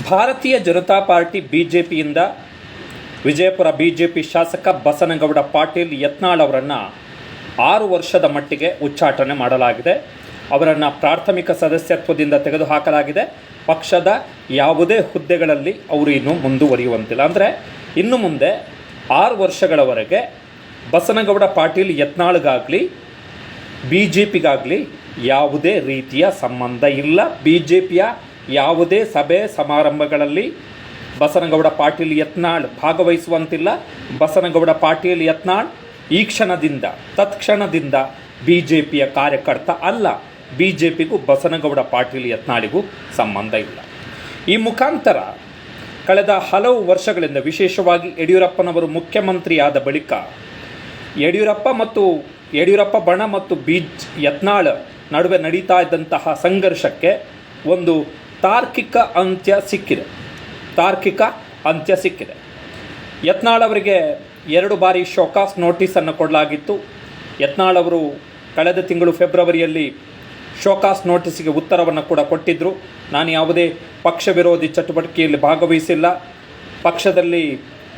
ಭಾರತೀಯ ಜನತಾ ಪಾರ್ಟಿ ಬಿಜೆಪಿಯಿಂದ ವಿಜಯಪುರ ಬಿಜೆಪಿ ಶಾಸಕ ಬಸನಗೌಡ ಪಾಟೀಲ್ ಯತ್ನಾಳ್ ಅವರನ್ನು ಆರು ವರ್ಷದ ಮಟ್ಟಿಗೆ ಉಚ್ಚಾಟನೆ ಮಾಡಲಾಗಿದೆ. ಅವರನ್ನು ಪ್ರಾಥಮಿಕ ಸದಸ್ಯತ್ವದಿಂದ ತೆಗೆದುಹಾಕಲಾಗಿದೆ. ಪಕ್ಷದ ಯಾವುದೇ ಹುದ್ದೆಗಳಲ್ಲಿ ಅವರು ಇನ್ನೂ ಮುಂದುವರಿಯುವಂತಿಲ್ಲ. ಅಂದರೆ ಇನ್ನು ಮುಂದೆ ಆರು ವರ್ಷಗಳವರೆಗೆ ಬಸನಗೌಡ ಪಾಟೀಲ್ ಯತ್ನಾಳ್ಗಾಗಲಿ ಬಿ ಜೆ ಪಿಗಾಗಲಿ ಯಾವುದೇ ರೀತಿಯ ಸಂಬಂಧ ಇಲ್ಲ. ಬಿ ಜೆ ಪಿಯ ಯಾವುದೇ ಸಭೆ ಸಮಾರಂಭಗಳಲ್ಲಿ ಬಸನಗೌಡ ಪಾಟೀಲ್ ಯತ್ನಾಳ್ ಭಾಗವಹಿಸುವಂತಿಲ್ಲ. ಬಸನಗೌಡ ಪಾಟೀಲ್ ಯತ್ನಾಳ್ ಈ ಕ್ಷಣದಿಂದ, ತತ್ಕ್ಷಣದಿಂದ ಬಿ ಜೆ ಪಿಯ ಕಾರ್ಯಕರ್ತ ಅಲ್ಲ. ಬಿ ಜೆ ಪಿಗೂ ಬಸನಗೌಡ ಪಾಟೀಲ್ ಯತ್ನಾಳಿಗೂ ಸಂಬಂಧ ಇಲ್ಲ. ಈ ಮುಖಾಂತರ ಕಳೆದ ಹಲವು ವರ್ಷಗಳಿಂದ ವಿಶೇಷವಾಗಿ ಯಡಿಯೂರಪ್ಪನವರು ಮುಖ್ಯಮಂತ್ರಿಯಾದ ಬಳಿಕ ಯಡಿಯೂರಪ್ಪ ಮತ್ತು ಯಡಿಯೂರಪ್ಪ ಬಣ ಮತ್ತು ಬೀಜ್ ಯತ್ನಾಳ್ ನಡುವೆ ನಡೀತಾ ಇದ್ದಂತಹ ಸಂಘರ್ಷಕ್ಕೆ ಒಂದು ತಾರ್ಕಿಕ ಅಂತ್ಯ ಸಿಕ್ಕಿದೆ. ತಾರ್ಕಿಕ ಅಂತ್ಯ ಸಿಕ್ಕಿದೆ. ಯತ್ನಾಳ್ ಅವರಿಗೆ ಎರಡು ಬಾರಿ ಶೋಕಾಸ್ ನೋಟಿಸನ್ನು ಕೊಡಲಾಗಿತ್ತು. ಯತ್ನಾಳ್ ಅವರು ಕಳೆದ ತಿಂಗಳು ಫೆಬ್ರವರಿಯಲ್ಲಿ ಶೋಕಾಸ್ ನೋಟಿಸ್ಗೆ ಉತ್ತರವನ್ನು ಕೂಡ ಕೊಟ್ಟಿದ್ದರು ನಾನು ಯಾವುದೇ ಪಕ್ಷ ವಿರೋಧಿ ಚಟುವಟಿಕೆಯಲ್ಲಿ ಭಾಗವಹಿಸಿಲ್ಲ. ಪಕ್ಷದಲ್ಲಿ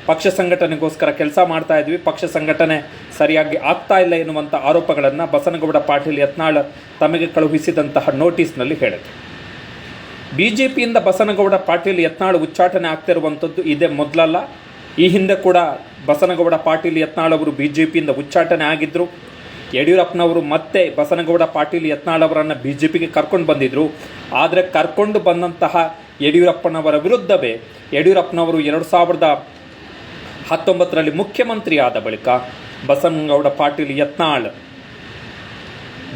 ಪಕ್ಷ ಸಂಘಟನೆಗೋಸ್ಕರ ಕೆಲಸ ಮಾಡ್ತಾ ಇದ್ವಿ. ಪಕ್ಷ ಸಂಘಟನೆ ಸರಿಯಾಗಿ ಆಗ್ತಾ ಇಲ್ಲ ಎನ್ನುವಂಥ ಆರೋಪಗಳನ್ನು ಬಸನಗೌಡ ಪಾಟೀಲ್ ಯತ್ನಾಳ್ ತಮಗೆ ಕಳುಹಿಸಿದಂತಹ ನೋಟಿಸ್ನಲ್ಲಿ ಹೇಳಿದೆ ಬಿ ಜೆ ಪಿಯಿಂದ ಬಸನಗೌಡ ಪಾಟೀಲ್ ಯತ್ನಾಳ್ ಉಚ್ಚಾಟನೆ ಆಗ್ತಿರುವಂಥದ್ದು ಇದೇ ಮೊದಲಲ್ಲ. ಈ ಹಿಂದೆ ಕೂಡ ಬಸನಗೌಡ ಪಾಟೀಲ್ ಯತ್ನಾಳ್ ಅವರು ಬಿ ಜೆ ಪಿಯಿಂದ ಉಚ್ಚಾಟನೆ ಆಗಿದ್ದರು ಯಡಿಯೂರಪ್ಪನವರು ಮತ್ತೆ ಬಸನಗೌಡ ಪಾಟೀಲ್ ಯತ್ನಾಳ್ ಅವರನ್ನು ಬಿ ಜೆ ಪಿಗೆ ಕರ್ಕೊಂಡು ಬಂದಿದ್ದರು ಆದರೆ ಕರ್ಕೊಂಡು ಬಂದಂತಹ ಯಡಿಯೂರಪ್ಪನವರ ವಿರುದ್ಧವೇ ಯಡಿಯೂರಪ್ಪನವರು ಎರಡು ಸಾವಿರದ ಹತ್ತೊಂಬತ್ತರಲ್ಲಿ ಮುಖ್ಯಮಂತ್ರಿ ಆದ ಬಳಿಕ ಬಸನಗೌಡ ಪಾಟೀಲ್ ಯತ್ನಾಳ್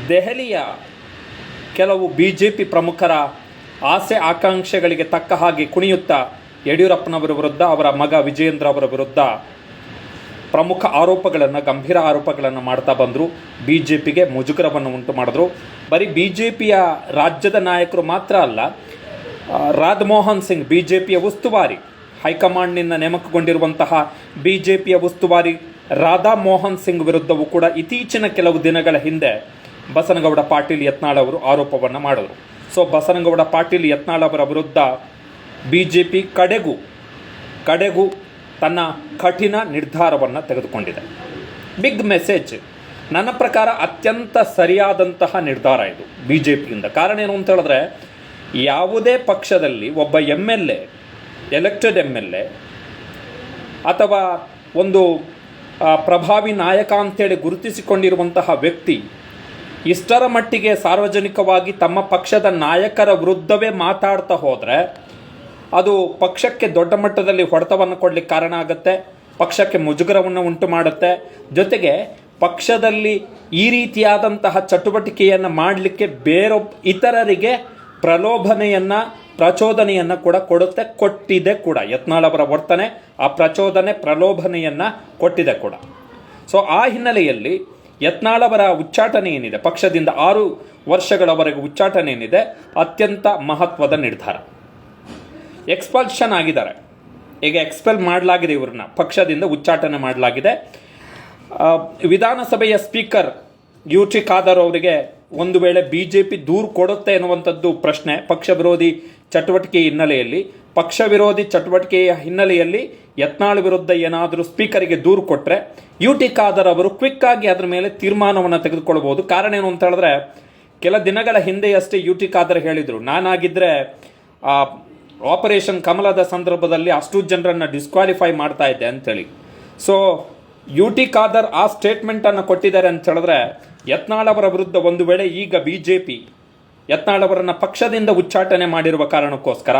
ದೆಹಲಿಯ ಕೆಲವು ಬಿ ಜೆ ಪಿ ಪ್ರಮುಖರ ಆಸೆ ಆಕಾಂಕ್ಷೆಗಳಿಗೆ ತಕ್ಕ ಹಾಗೆ ಕುಣಿಯುತ್ತಾ ಯಡಿಯೂರಪ್ಪನವರ ವಿರುದ್ಧ, ಅವರ ಮಗ ವಿಜಯೇಂದ್ರ ಅವರ ವಿರುದ್ಧ ಪ್ರಮುಖ ಆರೋಪಗಳನ್ನು, ಗಂಭೀರ ಆರೋಪಗಳನ್ನು ಮಾಡ್ತಾ ಬಂದರು. ಬಿ ಜೆ ಪಿಗೆ ಮುಜುಗರವನ್ನು ಉಂಟು ಮಾಡಿದ್ರು. ಬರೀ ಬಿ ಜೆ ಪಿಯ ರಾಜ್ಯದ ನಾಯಕರು ಮಾತ್ರ ಅಲ್ಲ ರಾಧಮೋಹನ್ ಸಿಂಗ್ ಬಿ ಜೆ ಪಿಯ ಉಸ್ತುವಾರಿ, ಹೈಕಮಾಂಡ್ನಿಂದ ನೇಮಕಗೊಂಡಿರುವಂತಹ ಬಿ ಜೆ ಪಿಯ ಉಸ್ತುವಾರಿ ರಾಧಾ ಮೋಹನ್ ಸಿಂಗ್ ವಿರುದ್ಧವೂ ಕೂಡ ಇತ್ತೀಚಿನ ಕೆಲವು ದಿನಗಳ ಹಿಂದೆ ಬಸನಗೌಡ ಪಾಟೀಲ್ ಯತ್ನಾಳ್ ಅವರು ಆರೋಪವನ್ನು ಮಾಡಿದರು. ಸೊ ಬಸನಗೌಡ ಪಾಟೀಲ್ ಯತ್ನಾಳ್ ಅವರ ವಿರುದ್ಧ ಬಿ ಜೆ ಪಿ ಕಡೆಗೂ ಕಡೆಗೂ ತನ್ನ ಕಠಿಣ ನಿರ್ಧಾರವನ್ನು ತೆಗೆದುಕೊಂಡಿದೆ. ಬಿಗ್ ಮೆಸೇಜ್ ನನ್ನ ಪ್ರಕಾರ ಅತ್ಯಂತ ಸರಿಯಾದಂತಹ ನಿರ್ಧಾರ ಇದು ಬಿ ಜೆ ಪಿಯಿಂದ ಕಾರಣ ಏನು ಅಂತ ಹೇಳಿದ್ರೆ, ಯಾವುದೇ ಪಕ್ಷದಲ್ಲಿ ಒಬ್ಬ M L A elected M L A ಅಥವಾ ಒಂದು ಪ್ರಭಾವಿ ನಾಯಕ ಅಂತೇಳಿ ಗುರುತಿಸಿಕೊಂಡಿರುವಂತಹ ವ್ಯಕ್ತಿ ಇಷ್ಟರ ಮಟ್ಟಿಗೆ ಸಾರ್ವಜನಿಕವಾಗಿ ತಮ್ಮ ಪಕ್ಷದ ನಾಯಕರ ವಿರುದ್ಧವೇ ಮಾತಾಡ್ತಾ ಹೋದರೆ ಅದು ಪಕ್ಷಕ್ಕೆ ದೊಡ್ಡ ಮಟ್ಟದಲ್ಲಿ ಹೊಡೆತವನ್ನು ಕೊಡಲಿಕ್ಕೆ ಕಾರಣ ಆಗುತ್ತೆ, ಪಕ್ಷಕ್ಕೆ ಮುಜುಗರವನ್ನು ಉಂಟು ಮಾಡುತ್ತೆ. ಜೊತೆಗೆ ಪಕ್ಷದಲ್ಲಿ ಈ ರೀತಿಯಾದಂತಹ ಚಟುವಟಿಕೆಯನ್ನು ಮಾಡಲಿಕ್ಕೆ ಬೇರೊಬ್ಬ ಇತರರಿಗೆ ಪ್ರಲೋಭನೆಯನ್ನು, ಪ್ರಚೋದನೆಯನ್ನು ಕೂಡ ಕೊಡುತ್ತೆ, ಕೊಟ್ಟಿದೆ ಕೂಡ. ಯತ್ನಾಳ್ ಅವರ ವರ್ತನೆ ಆ ಪ್ರಚೋದನೆ, ಪ್ರಲೋಭನೆಯನ್ನು ಕೊಟ್ಟಿದೆ ಕೂಡ. ಸೊ ಆ ಹಿನ್ನೆಲೆಯಲ್ಲಿ ಯತ್ನಾಳ್ ಅವರ ಉಚ್ಚಾಟನೆ ಏನಿದೆ ಪಕ್ಷದಿಂದ ಆರು ವರ್ಷಗಳವರೆಗೆ ಉಚ್ಚಾಟನೆ ಏನಿದೆ ಅತ್ಯಂತ ಮಹತ್ವದ ನಿರ್ಧಾರ. ಎಕ್ಸ್ಪಲ್ಷನ್ ಆಗಿದ್ದಾರೆ. ಈಗ ಎಕ್ಸ್ಪೆಲ್ ಮಾಡಲಾಗಿದೆ ಇವ್ರನ್ನ. ಪಕ್ಷದಿಂದ ಉಚ್ಚಾಟನೆ ಮಾಡಲಾಗಿದೆ. ವಿಧಾನಸಭೆಯ ಸ್ಪೀಕರ್ ಯು ಟಿ ಖಾದರ್ ಅವರಿಗೆ ಒಂದು ವೇಳೆ ಬಿ ಜೆ ಪಿ ದೂರು ಕೊಡುತ್ತೆ ಎನ್ನುವಂಥದ್ದು ಪ್ರಶ್ನೆ, ಪಕ್ಷ ವಿರೋಧಿ ಚಟುವಟಿಕೆ ಹಿನ್ನೆಲೆಯಲ್ಲಿ, ಪಕ್ಷ ವಿರೋಧಿ ಚಟುವಟಿಕೆಯ ಹಿನ್ನೆಲೆಯಲ್ಲಿ ಯತ್ನಾಳ್ ವಿರುದ್ಧ ಏನಾದರೂ ಸ್ಪೀಕರಿಗೆ ದೂರು ಕೊಟ್ಟರೆ ಯು ಟಿ ಖಾದರ್ ಅವರು ಕ್ವಿಕ್ ಆಗಿ ಅದರ ಮೇಲೆ ತೀರ್ಮಾನವನ್ನು ತೆಗೆದುಕೊಳ್ಬೋದು. ಕಾರಣ ಏನು ಅಂತ ಹೇಳಿದ್ರೆ, ಕೆಲ ದಿನಗಳ ಹಿಂದೆಯಷ್ಟೇ ಯು ಟಿ ಖಾದರ್ ಹೇಳಿದರು. ನಾನಾಗಿದ್ದರೆ ಆ, ಆಪರೇಷನ್ ಕಮಲದ ಸಂದರ್ಭದಲ್ಲಿ ಅಷ್ಟು ಜನರನ್ನು ಡಿಸ್ಕ್ವಾಲಿಫೈ ಮಾಡ್ತಾ ಇದ್ದೆ ಅಂತೇಳಿ. ಸೊ ಯು ಟಿ ಖಾದರ್ ಆ ಸ್ಟೇಟ್ಮೆಂಟನ್ನು ಕೊಟ್ಟಿದ್ದಾರೆ ಅಂತ ಹೇಳಿದ್ರೆ, ಯತ್ನಾಳ್ ಅವರ ವಿರುದ್ಧ ಒಂದು ವೇಳೆ ಈಗ ಬಿ ಜೆ ಪಿ ಯತ್ನಾಳ್ ಅವರನ್ನು ಪಕ್ಷದಿಂದ ಉಚ್ಚಾಟನೆ ಮಾಡಿರುವ ಕಾರಣಕ್ಕೋಸ್ಕರ,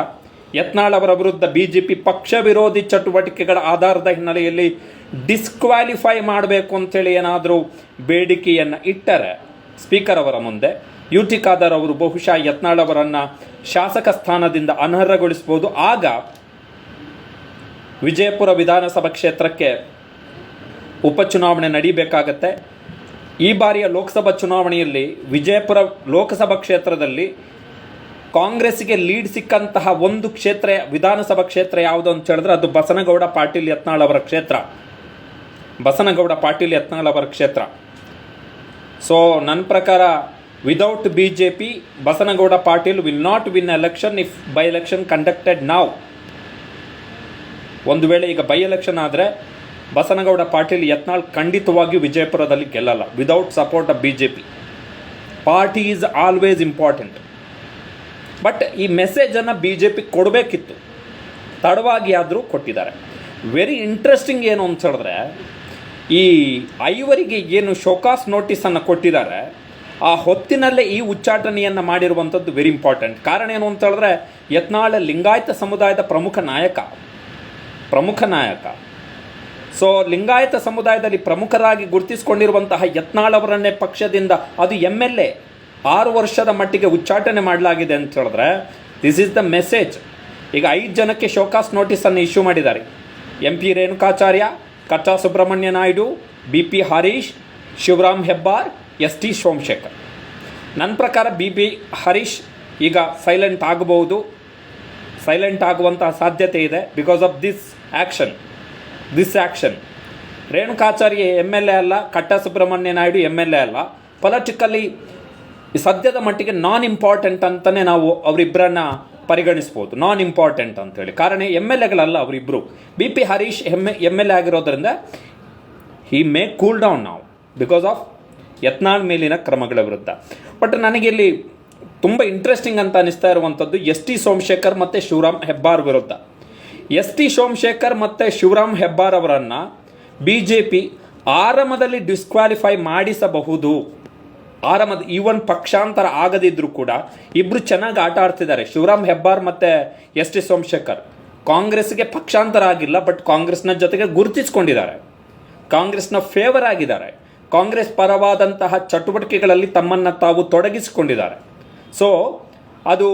ಯತ್ನಾಳ್ ಅವರ ವಿರುದ್ಧ ಬಿ ಜೆ ಪಿ ಪಕ್ಷ ವಿರೋಧಿ ಚಟುವಟಿಕೆಗಳ ಆಧಾರದ ಹಿನ್ನೆಲೆಯಲ್ಲಿ ಡಿಸ್ಕ್ವಾಲಿಫೈ ಮಾಡಬೇಕು ಅಂತೇಳಿ ಏನಾದರೂ ಬೇಡಿಕೆಯನ್ನು ಇಟ್ಟರೆ ಸ್ಪೀಕರ್ ಅವರ ಮುಂದೆ ಯು ಟಿ ಖಾದರ್ ಅವರು ಬಹುಶಃ ಯತ್ನಾಳ್ ಅವರನ್ನು ಶಾಸಕ ಸ್ಥಾನದಿಂದ ಅನರ್ಹಗೊಳಿಸ್ಬೋದು. ಆಗ ವಿಜಯಪುರ ವಿಧಾನಸಭಾ ಕ್ಷೇತ್ರಕ್ಕೆ ಉಪಚುನಾವಣೆ ನಡೀಬೇಕಾಗತ್ತೆ. ಈ ಬಾರಿಯ ಲೋಕಸಭಾ ಚುನಾವಣೆಯಲ್ಲಿ ವಿಜಯಪುರ ಲೋಕಸಭಾ ಕ್ಷೇತ್ರದಲ್ಲಿ ಕಾಂಗ್ರೆಸ್ಗೆ ಲೀಡ್ ಸಿಕ್ಕಂತಹ ಒಂದು ಕ್ಷೇತ್ರ, ವಿಧಾನಸಭಾ ಕ್ಷೇತ್ರ ಯಾವುದು ಅಂತ ಹೇಳಿದ್ರೆ ಅದು ಬಸನಗೌಡ ಪಾಟೀಲ್ ಯತ್ನಾಳ್ ಅವರ ಕ್ಷೇತ್ರ. ಬಸನಗೌಡ ಪಾಟೀಲ್ ಯತ್ನಾಳ್ ಅವರ ಕ್ಷೇತ್ರ. ಸೊ ನನ್ನ ಪ್ರಕಾರ without B J P Basanagouda Patil will not win election if by election conducted ನಾವ್ ಒಂದು ವೇಳೆ ಈಗ ಬೈ ಎಲೆಕ್ಷನ್ ಆದರೆ ಬಸನಗೌಡ ಪಾಟೀಲ್ ಯತ್ನಾಳ್ ಖಂಡಿತವಾಗಿಯೂ ವಿಜಯಪುರದಲ್ಲಿ ಗೆಲ್ಲಲ್ಲ. Without support of B J P party is always important but ಈ ಮೆಸೇಜನ್ನು ಬಿ ಜೆ ಪಿ ಕೊಡಬೇಕಿತ್ತು. ತಡವಾಗಿ ಆದರೂ ಕೊಟ್ಟಿದ್ದಾರೆ. ವೆರಿ ಇಂಟ್ರೆಸ್ಟಿಂಗ್ ಏನು ಅಂತ ಹೇಳಿದ್ರೆ, ಈ ಐವರಿಗೆ ಏನು ಶೋಕಾಸ್ ನೋಟಿಸನ್ನು ಕೊಟ್ಟಿದ್ದಾರೆ, ಆ ಹೊತ್ತಿನಲ್ಲೇ ಈ ಉಚ್ಚಾಟನೆಯನ್ನು ಮಾಡಿರುವಂಥದ್ದು ವೆರಿ ಇಂಪಾರ್ಟೆಂಟ್ ಕಾರಣ ಏನು ಅಂತ ಹೇಳಿದ್ರೆ, ಯತ್ನಾಳ ಲಿಂಗಾಯತ ಸಮುದಾಯದ ಪ್ರಮುಖ ನಾಯಕ. ಪ್ರಮುಖ ನಾಯಕ. ಸೊ ಲಿಂಗಾಯತ ಸಮುದಾಯದಲ್ಲಿ ಪ್ರಮುಖರಾಗಿ ಗುರುತಿಸಿಕೊಂಡಿರುವಂತಹ ಯತ್ನಾಳ್ ಅವರನ್ನೇ ಪಕ್ಷದಿಂದ ಅದು ಎಂ ಎಲ್ ಎ ಆರು ವರ್ಷದ ಮಟ್ಟಿಗೆ ಉಚ್ಚಾಟನೆ ಮಾಡಲಾಗಿದೆ ಅಂತ ಹೇಳಿದ್ರೆ ದಿಸ್ ಈಸ್ ದ ಮೆಸೇಜ್ ಈಗ ಐದು ಜನಕ್ಕೆ ಶೋಕಾಸ್ ನೋಟಿಸನ್ನು ಇಶ್ಯೂ ಮಾಡಿದ್ದಾರೆ. ಎಂ ಪಿ ರೇಣುಕಾಚಾರ್ಯ, ಕಚ್ಚಾ Subrahmanya Naidu B P Harish, Shivaram Hebbar S T Somashekar. ನನ್ನ ಪ್ರಕಾರ ಬಿ ಪಿ ಹರೀಶ್ ಈಗ ಸೈಲೆಂಟ್ ಆಗಬಹುದು. ಸೈಲೆಂಟ್ ಆಗುವಂತಹ ಸಾಧ್ಯತೆ ಇದೆ because of this action this action Renukacharya M L A ಅಲ್ಲ, Katta Subrahmanya Naidu M L A ಅಲ್ಲ. ಪೊಲಿಟಿಕಲಿ ಸದ್ಯದ ಮಟ್ಟಿಗೆ ನಾನ್ ಇಂಪಾರ್ಟೆಂಟ್ ಅಂತಲೇ ನಾವು ಅವರಿಬ್ಬರನ್ನ ಪರಿಗಣಿಸ್ಬೋದು. ನಾನ್ ಇಂಪಾರ್ಟೆಂಟ್ ಅಂತೇಳಿ ಕಾರಣ ಎಂ ಎಲ್ ಎಗಳಲ್ಲ ಅವರಿಬ್ಬರು B P Harish M M L A ಆಗಿರೋದ್ರಿಂದ ಹಿ ಮೇ ಕೂಲ್ ಡೌನ್ ನಾವು ಬಿಕಾಸ್ ಆಫ್ ಯತ್ನಾಳ್ ಮೇಲಿನ ಕ್ರಮಗಳ ವಿರುದ್ಧ. ಬಟ್ ನನಗೆ ಇಲ್ಲಿ ತುಂಬ ಇಂಟ್ರೆಸ್ಟಿಂಗ್ ಅಂತ ಅನಿಸ್ತಾ ಇರುವಂಥದ್ದು ಎಸ್ ಟಿ ಸೋಮಶೇಖರ್ ಮತ್ತು ಶಿವರಾಮ್ ಹೆಬ್ಬಾರ್ ವಿರುದ್ಧ. ಎಸ್ ಟಿ ಸೋಮಶೇಖರ್ ಮತ್ತು ಶಿವರಾಮ್ ಹೆಬ್ಬಾರ್ ಅವರನ್ನು ಬಿ ಜೆ ಪಿ ಆರಂಭದಲ್ಲಿ ಡಿಸ್ಕ್ವಾಲಿಫೈ ಮಾಡಿಸಬಹುದು. ಆರಂಭದ ಈವನ್ ಪಕ್ಷಾಂತರ ಆಗದಿದ್ದರೂ ಕೂಡ ಇಬ್ಬರು ಚೆನ್ನಾಗಿ ಆಟ ಆಡ್ತಿದ್ದಾರೆ. ಶಿವರಾಮ್ ಹೆಬ್ಬಾರ್ ಮತ್ತು ಎಸ್ ಟಿ ಸೋಮಶೇಖರ್. ಕಾಂಗ್ರೆಸ್ಗೆ ಪಕ್ಷಾಂತರ ಆಗಿಲ್ಲ, ಬಟ್ ಕಾಂಗ್ರೆಸ್ನ ಜೊತೆಗೆ ಗುರುತಿಸ್ಕೊಂಡಿದ್ದಾರೆ. ಕಾಂಗ್ರೆಸ್ನ ಫೇವರ್ ಆಗಿದ್ದಾರೆ. ಕಾಂಗ್ರೆಸ್ ಪರವಾದಂತಹ ಚಟುವಟಿಕೆಗಳಲ್ಲಿ ತಮ್ಮನ್ನು ತಾವು ತೊಡಗಿಸಿಕೊಂಡಿದ್ದಾರೆ. ಸೊ ಅದು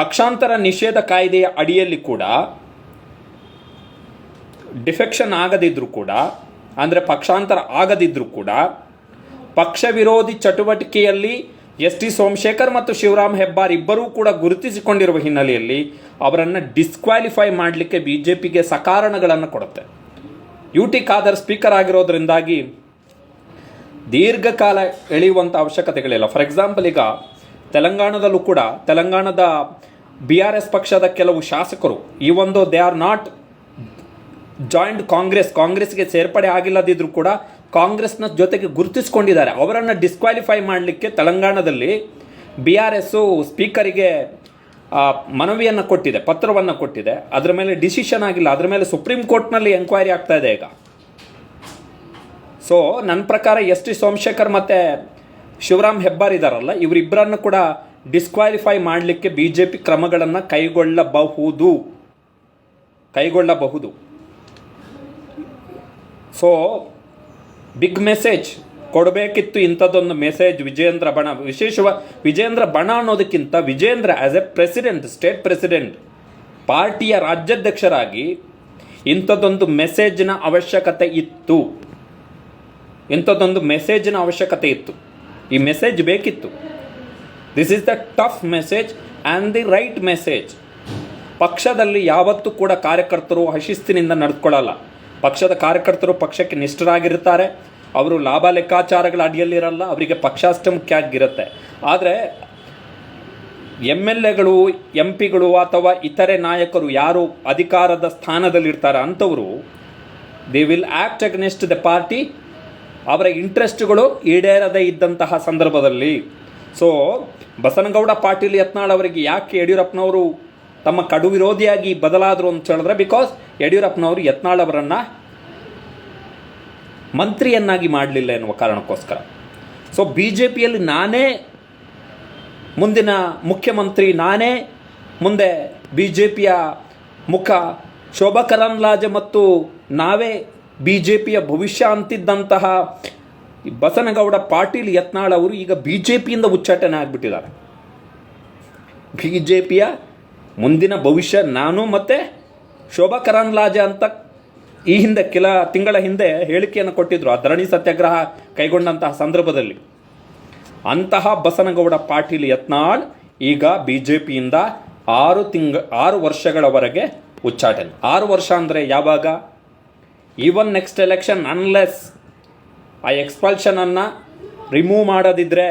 ಪಕ್ಷಾಂತರ ನಿಷೇಧ ಕಾಯ್ದೆಯ ಅಡಿಯಲ್ಲಿ ಕೂಡ ಡಿಫೆಕ್ಷನ್ ಆಗದಿದ್ದರೂ ಕೂಡ, ಅಂದರೆ ಪಕ್ಷಾಂತರ ಆಗದಿದ್ದರೂ ಕೂಡ, ಪಕ್ಷ ವಿರೋಧಿ ಚಟುವಟಿಕೆಯಲ್ಲಿ ಎಸ್ ಟಿ ಸೋಮಶೇಖರ್ ಮತ್ತು ಶಿವರಾಮ್ ಹೆಬ್ಬಾರ್ ಇಬ್ಬರೂ ಕೂಡ ಗುರುತಿಸಿಕೊಂಡಿರುವ ಹಿನ್ನೆಲೆಯಲ್ಲಿ ಅವರನ್ನು ಡಿಸ್ಕ್ವಾಲಿಫೈ ಮಾಡಲಿಕ್ಕೆ ಬಿ ಜೆ ಪಿಗೆ ಸಕಾರಣಗಳನ್ನು ಕೊಡುತ್ತೆ. ಯು ಟಿ ಖಾದರ್ ಸ್ಪೀಕರ್ ಆಗಿರೋದ್ರಿಂದಾಗಿ ದೀರ್ಘಕಾಲ ಎಳೆಯುವಂಥ ಅವಶ್ಯಕತೆಗಳಿಲ್ಲ. ಫಾರ್ ಎಕ್ಸಾಂಪಲ್ ಈಗ ತೆಲಂಗಾಣದಲ್ಲೂ ಕೂಡ, ತೆಲಂಗಾಣದ ಬಿ ಆರ್ ಎಸ್ ಪಕ್ಷದ ಕೆಲವು ಶಾಸಕರು ಈ ಒಂದು they are not joint Congress ಕಾಂಗ್ರೆಸ್ಗೆ ಸೇರ್ಪಡೆ ಆಗಿಲ್ಲದಿದ್ದರೂ ಕೂಡ ಕಾಂಗ್ರೆಸ್ನ ಜೊತೆಗೆ ಗುರುತಿಸ್ಕೊಂಡಿದ್ದಾರೆ. ಅವರನ್ನು ಡಿಸ್ಕ್ವಾಲಿಫೈ ಮಾಡಲಿಕ್ಕೆ ತೆಲಂಗಾಣದಲ್ಲಿ ಬಿ ಆರ್ ಎಸ್ಸು ಸ್ಪೀಕರಿಗೆ ಮನವಿಯನ್ನು ಕೊಟ್ಟಿದೆ, ಪತ್ರವನ್ನು ಕೊಟ್ಟಿದೆ. ಅದರ ಮೇಲೆ ಡಿಸಿಷನ್ ಆಗಿಲ್ಲ. ಅದರ ಮೇಲೆ ಸುಪ್ರೀಂ ಕೋರ್ಟ್ನಲ್ಲಿ ಎಂಕ್ವೈರಿ ಆಗ್ತಾ ಇದೆ ಈಗ. ಸೊ ನನ್ನ ಪ್ರಕಾರ ಎಸ್ ಟಿ ಸೋಮಶೇಖರ್ ಮತ್ತು ಶಿವರಾಮ್ ಹೆಬ್ಬಾರ್ ಇದ್ದಾರಲ್ಲ ಇವರಿಬ್ಬರನ್ನು ಕೂಡ ಡಿಸ್ಕ್ವಾಲಿಫೈ ಮಾಡಲಿಕ್ಕೆ ಬಿ ಜೆ ಪಿ ಕ್ರಮಗಳನ್ನು ಕೈಗೊಳ್ಳಬಹುದು. ಕೈಗೊಳ್ಳಬಹುದು. ಸೊ ಬಿಗ್ ಮೆಸೇಜ್ ಕೊಡಬೇಕಿತ್ತು ಇಂಥದ್ದೊಂದು ಮೆಸೇಜ್ ವಿಜೇಂದ್ರ ಬಣ. ವಿಶೇಷವ ವಿಜೇಂದ್ರ ಬಣ ಅನ್ನೋದಕ್ಕಿಂತ Vijendra as a president state president ಪಾರ್ಟಿಯ ರಾಜ್ಯಾಧ್ಯಕ್ಷರಾಗಿ ಇಂಥದ್ದೊಂದು ಮೆಸೇಜ್ನ ಅವಶ್ಯಕತೆ ಇತ್ತು. ಇಂಥದ್ದೊಂದು ಮೆಸೇಜ್ನ ಅವಶ್ಯಕತೆ ಇತ್ತು. ಈ ಮೆಸೇಜ್ ಬೇಕಿತ್ತು. This is the tough message and the right message ಪಕ್ಷದಲ್ಲಿ ಯಾವತ್ತೂ ಕೂಡ ಕಾರ್ಯಕರ್ತರು ಹಶಿಸ್ತಿನಿಂದ ನಡೆದುಕೊಳ್ಳಲ್ಲ ಪಕ್ಷದ ಕಾರ್ಯಕರ್ತರು ಪಕ್ಷಕ್ಕೆ ನಿಷ್ಠರಾಗಿರ್ತಾರೆ ಅವರು ಲಾಭ ಲೆಕ್ಕಾಚಾರಗಳ ಅಡಿಯಲ್ಲಿರಲ್ಲ ಅವರಿಗೆ ಪಕ್ಷ ಅಷ್ಟೇ ಮುಖ್ಯ ಆಗಿರುತ್ತೆ. ಆದರೆ ಎಂ ಎಲ್ ಎಗಳು ಎಂ ಪಿಗಳು ಅಥವಾ ಇತರೆ ನಾಯಕರು ಯಾರು ಅಧಿಕಾರದ ಸ್ಥಾನದಲ್ಲಿರ್ತಾರೆ ಅಂಥವರು they will act against the party ಅವರ ಇಂಟ್ರೆಸ್ಟ್ಗಳು ಈಡೇರದೇ ಇದ್ದಂತಹ ಸಂದರ್ಭದಲ್ಲಿ. ಸೊ ಬಸನಗೌಡ ಪಾಟೀಲ್ ಯತ್ನಾಳ್ ಅವರಿಗೆ ಯಾಕೆ ಯಡಿಯೂರಪ್ಪನವರು ತಮ್ಮ ಕಡು ವಿರೋಧಿಯಾಗಿ ಬದಲಾದರು ಅಂತ ಹೇಳಿದ್ರೆ ಬಿಕಾಸ್ ಯಡಿಯೂರಪ್ಪನವರು ಯತ್ನಾಳ್ ಅವರನ್ನು ಮಂತ್ರಿಯನ್ನಾಗಿ ಮಾಡಲಿಲ್ಲ ಎನ್ನುವ ಕಾರಣಕ್ಕೋಸ್ಕರ. ಸೊ ಬಿ ಜೆ ಪಿಯಲ್ಲಿ ನಾನೇ ಮುಂದಿನ ಮುಖ್ಯಮಂತ್ರಿ, ನಾನೇ ಮುಂದೆ ಬಿ ಜೆ ಪಿಯ ಮುಖ, ಶೋಭಾ ಕರಂದ್ಲಾಜೆ ಮತ್ತು ನಾವೇ ಬಿ ಜೆ ಪಿಯ ಭವಿಷ್ಯ ಅಂತಿದ್ದಂತಹ ಬಸನಗೌಡ ಪಾಟೀಲ್ ಯತ್ನಾಳ್ ಅವರು ಈಗ ಬಿ ಜೆ ಪಿಯಿಂದ ಉಚ್ಚಾಟನೆ ಆಗಿಬಿಟ್ಟಿದ್ದಾರೆ. ಬಿ ಜೆ ಪಿಯ ಮುಂದಿನ ಭವಿಷ್ಯ ನಾನು ಮತ್ತು ಶೋಭಾ ಕರಂದ್ಲಾಜೆ ಅಂತ ಈ ಹಿಂದೆ ಕೆಲ ತಿಂಗಳ ಹಿಂದೆ ಹೇಳಿಕೆಯನ್ನು ಕೊಟ್ಟಿದ್ರು ಆ ಧರಣಿ ಸತ್ಯಾಗ್ರಹ ಕೈಗೊಂಡಂತಹ ಸಂದರ್ಭದಲ್ಲಿ. ಅಂತಹ ಬಸನಗೌಡ ಪಾಟೀಲ್ ಯತ್ನಾಳ್ ಈಗ ಬಿ ಜೆ ಪಿಯಿಂದ ಆರು ತಿಂಗ, ಆರು ವರ್ಷಗಳವರೆಗೆ ಉಚ್ಚಾಟನೆ. ಆರು ವರ್ಷ ಅಂದರೆ ಯಾವಾಗ? ಈವನ್ ನೆಕ್ಸ್ಟ್ ಎಲೆಕ್ಷನ್ ಅನ್ಲೆಸ್ ಆ ಎಕ್ಸ್ಪಲ್ಷನನ್ನು ರಿಮೂವ್ ಮಾಡದಿದ್ದರೆ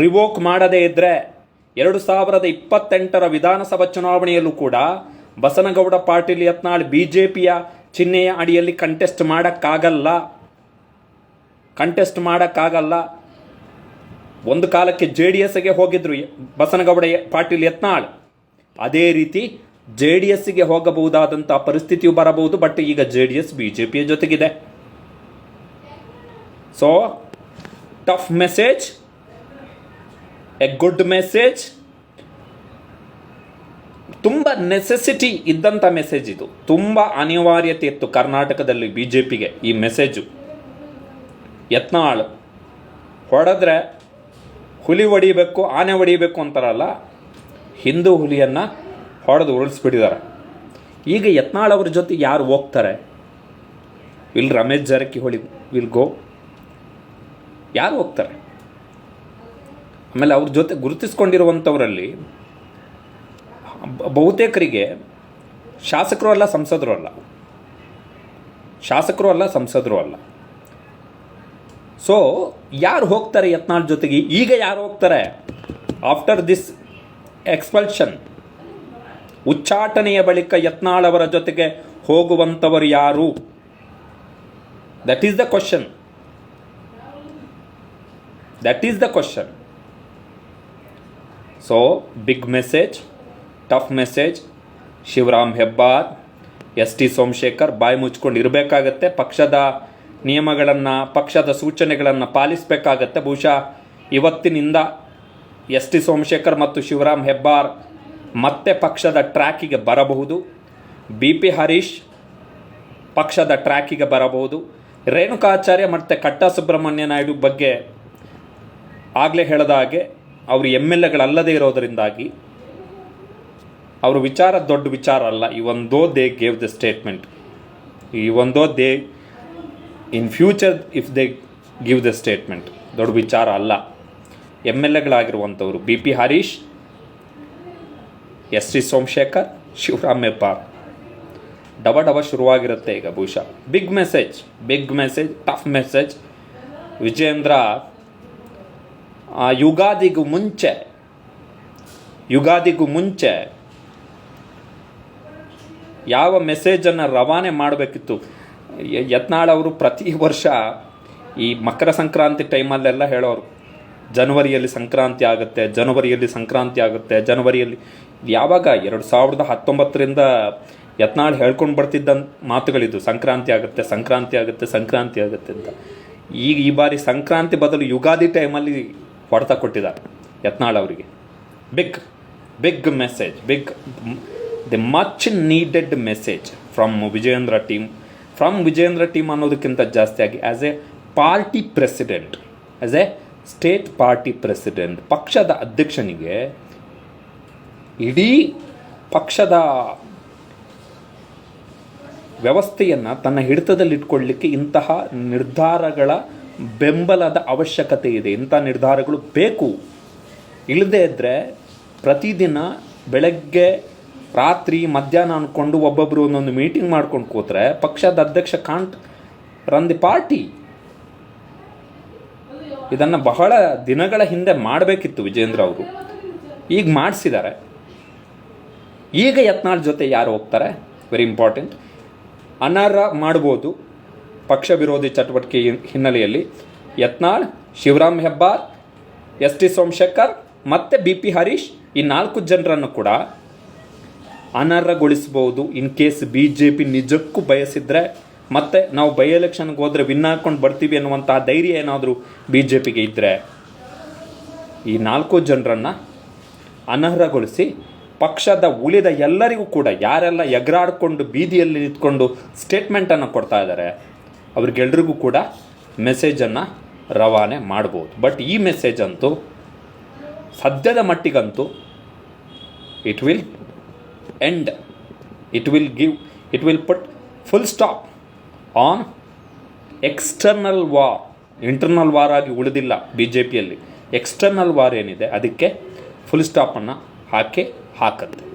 ರಿವೋಕ್ ಮಾಡದೇ ಇದ್ದರೆ ಎರಡು ಸಾವಿರದ ಇಪ್ಪತ್ತೆಂಟರ ವಿಧಾನಸಭಾ ಚುನಾವಣೆಯಲ್ಲೂ ಕೂಡ ಬಸನಗೌಡ ಪಾಟೀಲ್ ಯತ್ನಾಳ್ ಬಿ ಜೆ ಪಿಯ ಚಿಹ್ನೆಯ ಅಡಿಯಲ್ಲಿ ಕಂಟೆಸ್ಟ್ ಮಾಡೋಕ್ಕಾಗಲ್ಲ. ಕಂಟೆಸ್ಟ್ ಮಾಡೋಕ್ಕಾಗಲ್ಲ. ಒಂದು ಕಾಲಕ್ಕೆ ಜೆ ಡಿ ಎಸ್ಗೆ ಹೋಗಿದ್ರು ಬಸನಗೌಡ ಪಾಟೀಲ್ ಯತ್ನಾಳ್. ಅದೇ ರೀತಿ ಜೆ ಡಿ ಎಸ್ಗೆ ಹೋಗಬಹುದಾದಂಥ ಪರಿಸ್ಥಿತಿಯು ಬರಬಹುದು, ಬಟ್ ಈಗ J D S B J ಪಿಯ ಜೊತೆಗಿದೆ. So tough message a good message ತುಂಬ ನೆಸೆಸಿಟಿ ಇದ್ದಂಥ ಮೆಸೇಜ್ ಇದು. ತುಂಬ ಅನಿವಾರ್ಯತೆ ಇತ್ತು ಕರ್ನಾಟಕದಲ್ಲಿ ಬಿ ಜೆ ಪಿಗೆ ಈ ಮೆಸೇಜು ಯತ್ನಾಳ್, ಹೊಡೆದ್ರೆ ಹುಲಿ ಹೊಡಿಬೇಕು, ಆನೆ ಹೊಡಿಬೇಕು ಅಂತಾರಲ್ಲ, ಹಿಂದೂ ಹುಲಿಯನ್ನು ಹೊಡೆದು ಉರುಳಿಸ್ಬಿಟ್ಟಿದ್ದಾರೆ. ಈಗ ಯತ್ನಾಳ್ ಅವ್ರ ಜೊತೆ ಯಾರು ಹೋಗ್ತಾರೆ? Will Ramesh Jarkiholi, will go. ಯಾರು ಹೋಗ್ತಾರೆ? ಆಮೇಲೆ ಅವ್ರ ಜೊತೆ ಗುರುತಿಸ್ಕೊಂಡಿರುವಂಥವರಲ್ಲಿ ಬಹುತೇಕರಿಗೆ ಶಾಸಕರು ಅಲ್ಲ, ಸಂಸದರು ಅಲ್ಲ. ಶಾಸಕರು ಅಲ್ಲ, ಸಂಸದರು ಅಲ್ಲ. ಸೊ ಯಾರು ಹೋಗ್ತಾರೆ ಯತ್ನಾಳ್ ಜೊತೆಗೆ? ಈಗ ಯಾರು ಹೋಗ್ತಾರೆ? ಆಫ್ಟರ್ ದಿಸ್ ಎಕ್ಸ್ಪಲ್ಷನ್ ಉಚ್ಚಾಟನೆಯ ಬಳಿಕ ಯತ್ನಾಳ್ ಅವರ ಜೊತೆಗೆ ಹೋಗುವಂಥವರು ಯಾರು? That is the question that is the question so big message tough message Shivaram Hebbar S T Somashekar ಬಾಯಿ ಮುಚ್ಕೊಂಡು ಇರಬೇಕಾಗತ್ತೆ, ಪಕ್ಷದ ನಿಯಮಗಳನ್ನು, ಪಕ್ಷದ ಸೂಚನೆಗಳನ್ನು ಪಾಲಿಸಬೇಕಾಗತ್ತೆ. ಬಹುಶಃ ಇವತ್ತಿನಿಂದ ಎಸ್ ಟಿ ಸೋಮಶೇಖರ್ ಮತ್ತು ಶಿವರಾಮ್ ಹೆಬ್ಬಾರ್ ಮತ್ತೆ ಪಕ್ಷದ ಟ್ರ್ಯಾಕಿಗೆ ಬರಬಹುದು. ಬಿ ಪಿ ಹರೀಶ್ ಪಕ್ಷದ ಟ್ರ್ಯಾಕಿಗೆ ಬರಬಹುದು. ರೇಣುಕಾಚಾರ್ಯ ಮತ್ತು ಕಟ್ಟ ಸುಬ್ರಹ್ಮಣ್ಯ ನಾಯ್ಡು ಬಗ್ಗೆ ಆಗಲೇ ಹೇಳಿದ ಹಾಗೆ ಅವರು ಎಂ ಎಲ್ ಎಗಳಲ್ಲದೇ ಇರೋದರಿಂದಾಗಿ ಅವರ ವಿಚಾರ ದೊಡ್ಡ ವಿಚಾರ ಅಲ್ಲ. ಈ ಒಂದೋ ದೇ ಗೇವ್ ದ ಸ್ಟೇಟ್ಮೆಂಟ್ ಈ ಒಂದೋ they in future if they give the statement ದೊಡ್ಡ ವಿಚಾರ ಅಲ್ಲ. M L ಎಗಳಾಗಿರುವಂಥವ್ರು B P Harish S T Somashekar, Shivaram Hebbar. ಡಬ ಡಬ ಶುರುವಾಗಿರುತ್ತೆ ಈಗ ಬಹುಶಃ. Big message big message tough message Vijendra ಆ ಯುಗಾದಿಗೂ ಮುಂಚೆ ಯುಗಾದಿಗೂ ಮುಂಚೆ ಯಾವ ಮೆಸೇಜನ್ನು ರವಾನೆ ಮಾಡಬೇಕಿತ್ತು? ಯತ್ನಾಳವರು ಪ್ರತಿ ವರ್ಷ ಈ ಮಕರ ಸಂಕ್ರಾಂತಿ ಟೈಮಲ್ಲೆಲ್ಲ ಹೇಳೋರು, ಜನವರಿಯಲ್ಲಿ ಸಂಕ್ರಾಂತಿ ಆಗುತ್ತೆ, ಜನವರಿಯಲ್ಲಿ ಸಂಕ್ರಾಂತಿ ಆಗುತ್ತೆ, ಜನವರಿಯಲ್ಲಿ ಯಾವಾಗ ಎರಡು ಸಾವಿರದ ಹತ್ತೊಂಬತ್ತರಿಂದ ಯತ್ನಾಳ್ ಹೇಳ್ಕೊಂಡು ಬರ್ತಿದ್ದ ಮಾತುಗಳಿದ್ದು, ಸಂಕ್ರಾಂತಿ ಆಗುತ್ತೆ ಸಂಕ್ರಾಂತಿ ಆಗುತ್ತೆ ಸಂಕ್ರಾಂತಿ ಆಗುತ್ತೆ ಅಂತ. ಈಗ ಈ ಬಾರಿ ಸಂಕ್ರಾಂತಿ ಬದಲು ಯುಗಾದಿ ಟೈಮಲ್ಲಿ ಹೊಡೆತ ಕೊಟ್ಟಿದ್ದಾರೆ ಯತ್ನಾಳ್ ಅವರಿಗೆ. Big big message big the much needed message from Vijayendra team from Vijayendra team ಅನ್ನೋದಕ್ಕಿಂತ ಜಾಸ್ತಿಯಾಗಿ as a party president as a state party president ಪಕ್ಷದ ಅಧ್ಯಕ್ಷನಿಗೆ ಇಡೀ ಪಕ್ಷದ ವ್ಯವಸ್ಥೆಯನ್ನು ತನ್ನ ಹಿಡಿತದಲ್ಲಿಟ್ಕೊಳ್ಳಿಕ್ಕೆ ಇಂತಹ ನಿರ್ಧಾರಗಳ ಬೆಂಬಲದ ಅವಶ್ಯಕತೆ ಇದೆ. ಇಂಥ ನಿರ್ಧಾರಗಳು ಬೇಕು. ಇಲ್ಲದೇ ಇದ್ದರೆ ಪ್ರತಿದಿನ ಬೆಳಗ್ಗೆ ರಾತ್ರಿ ಮಧ್ಯಾಹ್ನ ಅಂದ್ಕೊಂಡು ಒಬ್ಬೊಬ್ಬರು ಒಂದೊಂದು ಮೀಟಿಂಗ್ ಮಾಡ್ಕೊಂಡು ಕೂತ್ರೆ ಪಕ್ಷದ ಅಧ್ಯಕ್ಷ ಕಾಂಟ್ ರನ್ ದಿ ಪಾರ್ಟಿ. ಇದನ್ನು ಬಹಳ ದಿನಗಳ ಹಿಂದೆ ಮಾಡಬೇಕಿತ್ತು ವಿಜೇಂದ್ರ ಅವರು. ಈಗ ಮಾಡಿಸಿದ್ದಾರೆ. ಈಗ ಯತ್ನಾಳ್ ಜೊತೆ ಯಾರು ಹೋಗ್ತಾರೆ ವೆರಿ ಇಂಪಾರ್ಟೆಂಟ್ ಅನರ್ಹ ಮಾಡ್ಬೋದು. ಪಕ್ಷ ವಿರೋಧಿ ಚಟುವಟಿಕೆ ಹಿನ್ನೆಲೆಯಲ್ಲಿ ಯತ್ನಾಳ್, ಶಿವರಾಮ್ ಹೆಬ್ಬಾರ್ ಎಸ್ ಟಿ ಸೋಮಶೇಖರ್ ಮತ್ತು ಬಿ ಪಿ ಹರೀಶ್ ಈ ನಾಲ್ಕು ಜನರನ್ನು ಕೂಡ ಅನರ್ಹಗೊಳಿಸ್ಬೋದು in case B J P ನಿಜಕ್ಕೂ ಬಯಸಿದ್ರೆ ಮತ್ತೆ ನಾವು ಬೈ ಎಲೆಕ್ಷನ್ಗೆ ಹೋದರೆ ವಿನ್ ಹಾಕ್ಕೊಂಡು ಬರ್ತೀವಿ ಅನ್ನುವಂತಹ ಧೈರ್ಯ ಏನಾದರೂ ಬಿ ಜೆ ಪಿಗೆ ಇದ್ದರೆ ಈ ನಾಲ್ಕು ಜನರನ್ನು ಅನರ್ಹಗೊಳಿಸಿ ಪಕ್ಷದ ಉಳಿದ ಎಲ್ಲರಿಗೂ ಕೂಡ ಯಾರೆಲ್ಲ ಎಗರಾಡಿಕೊಂಡು ಬೀದಿಯಲ್ಲಿ ನಿಂತ್ಕೊಂಡು ಸ್ಟೇಟ್ಮೆಂಟನ್ನು ಕೊಡ್ತಾ ಇದ್ದಾರೆ ಅವ್ರಿಗೆಲ್ರಿಗೂ ಕೂಡ ಮೆಸೇಜನ್ನು ರವಾನೆ ಮಾಡ್ಬೋದು. ಬಟ್ ಈ ಮೆಸೇಜ್ ಅಂತೂ ಸದ್ಯದ ಮಟ್ಟಿಗಂತೂ it will end it will give it will put full stop on external war internal war ಆಗಿ ಉಳಿದಿಲ್ಲ ಬಿ ಜೆ ಪಿಯಲ್ಲಿ ಎಕ್ಸ್ಟರ್ನಲ್ ವಾರ್ ಏನಿದೆ, ಅದಕ್ಕೆ ಫುಲ್ ಸ್ಟಾಪನ್ನು ಹಾಕಿ ಹಾಕತ್ತೆ.